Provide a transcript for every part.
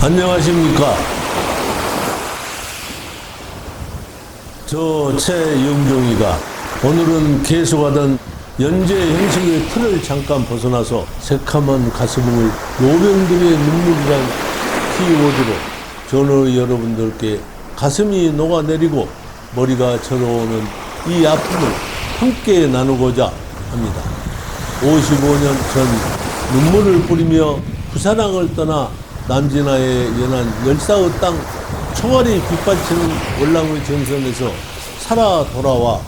안녕하십니까. 저 최영종이가 오늘은 계속하던 연재 형식의 틀을 잠깐 벗어나서 새카만 가슴을 노병들의 눈물이란 키워드로 전우 여러분들께 가슴이 녹아내리고 머리가 절어오는 이 아픔을 함께 나누고자 합니다. 55년 전 눈물을 뿌리며 부산항을 떠나 남진아의 연한 열사의 땅 총알이 빗받치는 월남의 정선에서 살아 돌아와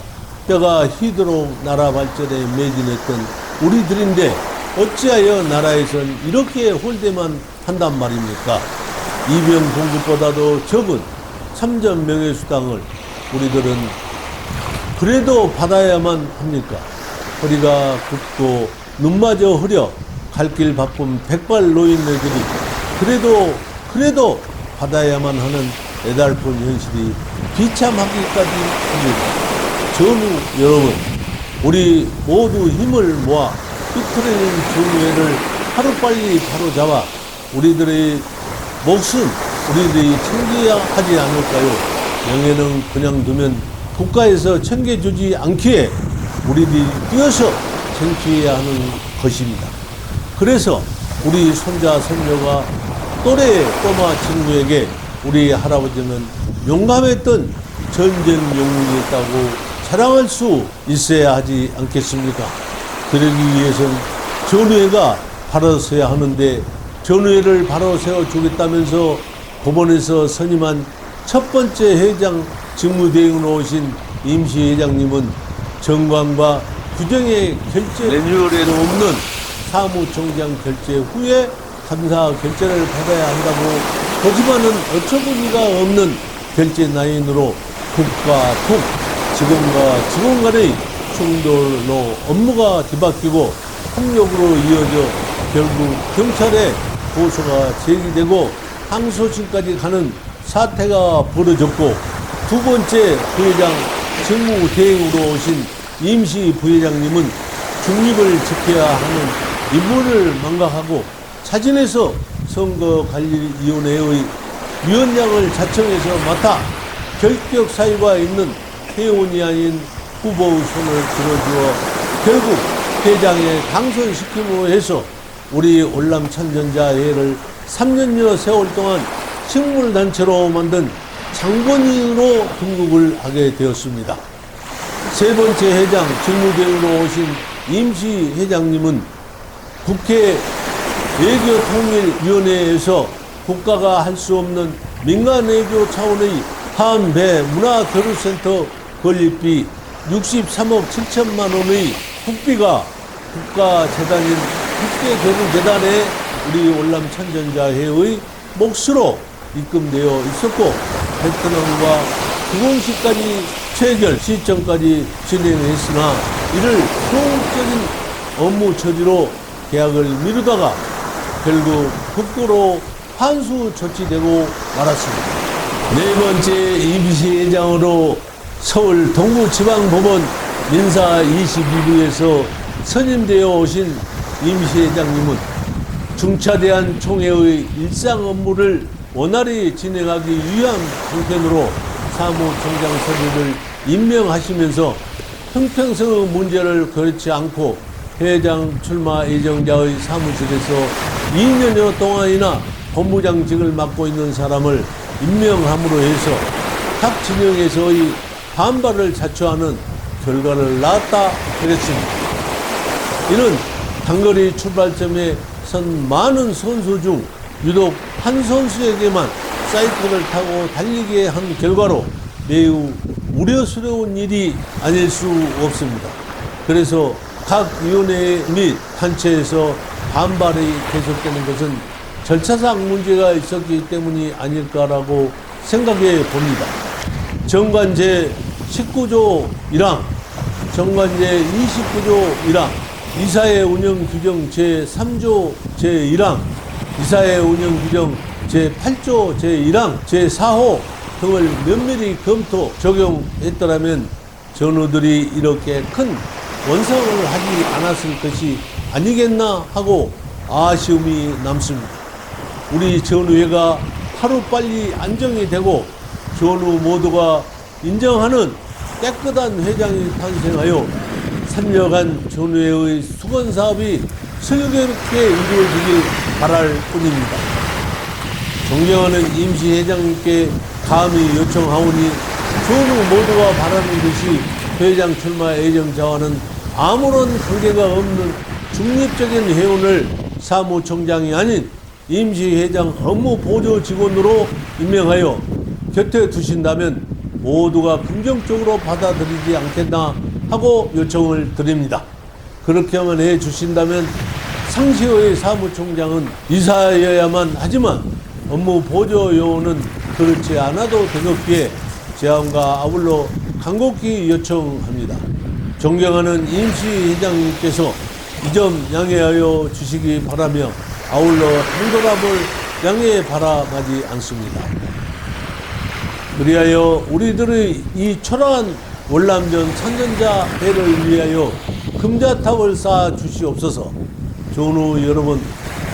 뼈가 휘도록 나라 발전에 매진했던 우리들인데 어찌하여 나라에선 이렇게 홀대만 한단 말입니까? 이병 공급보다도 적은 삼전 명예수당을 우리들은 그래도 받아야만 합니까? 허리가 굽고 눈마저 흐려 갈 길 바쁜 백발 노인네들이 그래도 그래도 받아야만 하는 애달픈 현실이 비참하기까지 합니다. 전우 여러분, 우리 모두 힘을 모아 삐뚤어진 정의회를 하루빨리 바로잡아 우리들의 목숨, 우리들이 챙겨야 하지 않을까요? 명예는 그냥 두면 국가에서 챙겨주지 않기에 우리들이 뛰어서 쟁취해야 하는 것입니다. 그래서 우리 손자, 손녀가 또래 꼬마 친구에게 우리 할아버지는 용감했던 전쟁 영웅이 있다고 자랑할 수 있어야 하지 않겠습니까? 그러기 위해선 전우회가 바로 서야 하는데 전우회를 바로 세워주겠다면서 법원에서 선임한 첫 번째 회장 직무대행으로 오신 임시회장님은 정관과 규정의 결제 매뉴얼에도 없는 사무총장 결제 후에 감사 결제를 받아야 한다고 하지만은 어처구니가 없는 결제 라인으로 국가 국 직원과 직원 간의 충돌로 업무가 뒤바뀌고 폭력으로 이어져 결국 경찰에 고소가 제기되고 항소심까지 가는 사태가 벌어졌고 두 번째 부회장 직무 대행으로 오신 임시 부회장님은 중립을 지켜야 하는 임무를 망각하고 자진해서 선거관리위원회의 위원장을 자청해서 맡아 결격 사유가 있는 회원이 아닌 후보의 손을 들어주어 결국 회장에 당선시킴으로 해서 우리 올람천전자회를 3년여 세월 동안 식물단체로 만든 장본인으로 등극을 하게 되었습니다. 세 번째 회장 직무대행으로 오신 임시 회장님은 국회 외교통일위원회에서 국가가 할 수 없는 민간 외교 차원의 한배 문화교류센터 건립비 63억 7천만 원의 국비가 국가재단인 국제교류재단에 우리 월남 천전자회의 몫으로 입금되어 있었고 베트남과 기공식까지 체결 시점까지 진행했으나 이를 소극적인 업무 처지로 계약을 미루다가 결국 국고로 환수 조치되고 말았습니다. 네 번째 임시회장으로 서울 동부지방법원 민사 22부에서 선임되어 오신 임시회장님은 중차대한 총회의 일상 업무를 원활히 진행하기 위한 형편으로 사무총장 서류를 임명하시면서 형평성의 문제를 거르지 않고 회장 출마 예정자의 사무실에서 2년여 동안이나 본부장직을 맡고 있는 사람을 임명함으로 해서 각 진영에서의 반발을 자초하는 결과를 낳았다 그랬습니다. 이는 단거리 출발점에 선 많은 선수 중 유독 한 선수에게만 사이클을 타고 달리게 한 결과로 매우 우려스러운 일이 아닐 수 없습니다. 그래서 각 위원회 및 단체에서 반발이 계속되는 것은 절차상 문제가 있었기 때문이 아닐까라고 생각해 봅니다. 정관제 19조 1항, 정관제 29조 1항, 이사회 운영 규정 제3조 제1항, 이사회 운영 규정 제8조 제1항, 제4호 등을 면밀히 검토 적용했더라면 전우들이 이렇게 큰 원성을 하지 않았을 것이 아니겠나 하고 아쉬움이 남습니다. 우리 전우회가 하루빨리 안정이 되고 전우 모두가 인정하는 깨끗한 회장이 탄생하여 3년간 전우회의 수건 사업이 슬기롭게 이루어지길 바랄 뿐입니다. 존경하는 임시회장님께 감히 요청하오니 전우 모두가 바라는 것이 회장 출마 예정 자와는 아무런 관계가 없는 중립적인 회원을 사무총장이 아닌 임시회장 업무 보조 직원으로 임명하여 곁에 두신다면 모두가 긍정적으로 받아들이지 않겠나 하고 요청을 드립니다. 그렇게만 해 주신다면 상시의 사무총장은 이사여야만 하지만 업무 보조 요원은 그렇지 않아도 되겠기에 제안과 아울러 간곡히 요청합니다. 존경하는 임시회장님께서 이 점 양해하여 주시기 바라며 아울러 한도람을 양해 바라마지 않습니다. 그리하여 우리들의 이 초라한 월남전 산전자 배를 위하여 금자탑을 쌓아 주시옵소서. 전우 여러분,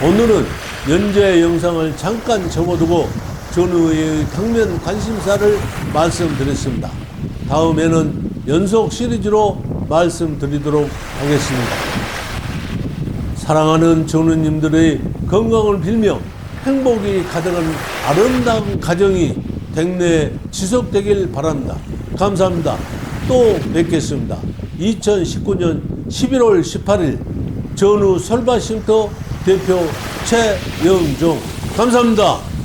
오늘은 연재 영상을 잠깐 접어두고 전우의 당면 관심사를 말씀드렸습니다. 다음에는 연속 시리즈로 말씀드리도록 하겠습니다. 사랑하는 전우님들의 건강을 빌며 행복이 가득한 아름다운 가정이 백내 지속되길 바랍니다. 감사합니다. 또 뵙겠습니다. 2019년 11월 18일 전우 설바쉼터 대표 최영종 감사합니다.